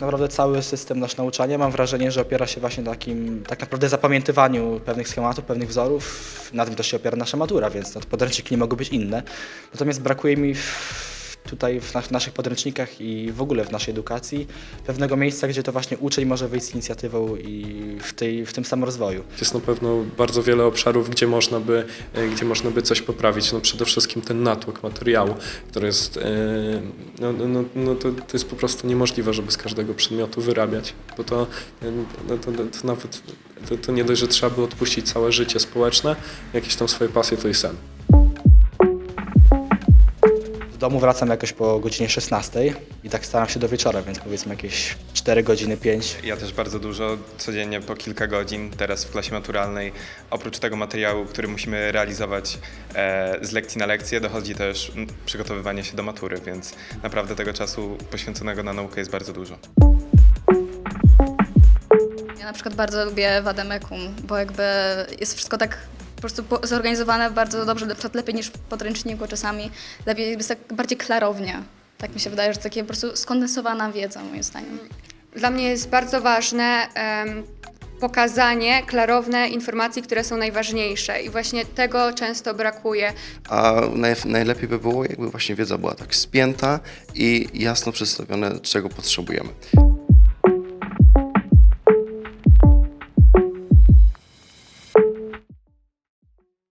naprawdę cały system nasz nauczania mam wrażenie, że opiera się właśnie na takim tak naprawdę zapamiętywaniu pewnych schematów, pewnych wzorów. Na tym też się opiera nasza matura, więc no, podręczniki nie mogą być inne. Natomiast brakuje mi w, tutaj w nas- naszych podręcznikach i w ogóle w naszej edukacji pewnego miejsca, gdzie to właśnie uczeń może wyjść z inicjatywą i w, tej, w tym samorozwoju. Jest na pewno bardzo wiele obszarów, gdzie można by, e, gdzie można by coś poprawić. No przede wszystkim ten natłok materiału, który jest, e, no, no, no, no to, to jest po prostu niemożliwe, żeby z każdego przedmiotu wyrabiać, bo to, e, no, to, to, to nawet, to, to nie dość, że trzeba by odpuścić całe życie społeczne, jakieś tam swoje pasje, to i sen. Do domu wracam jakoś po godzinie 16 i tak staram się do wieczora, więc powiedzmy jakieś 4 godziny, 5. Ja też bardzo dużo, codziennie po kilka godzin, teraz w klasie maturalnej. Oprócz tego materiału, który musimy realizować e, z lekcji na lekcję, dochodzi też przygotowywanie się do matury, więc naprawdę tego czasu poświęconego na naukę jest bardzo dużo. Ja na przykład bardzo lubię Wademekum, bo jakby jest wszystko tak prostu po- zorganizowane bardzo dobrze, na przykład lepiej niż w podręczniku czasami, lepiej jest tak bardziej klarownie. Tak mi się wydaje, że takie po prostu skondensowana wiedza moim zdaniem. Dla mnie jest bardzo ważne em, pokazanie klarowne informacji, które są najważniejsze i właśnie tego często brakuje. A naj, najlepiej by było, jakby właśnie wiedza była tak spięta i jasno przedstawione, czego potrzebujemy.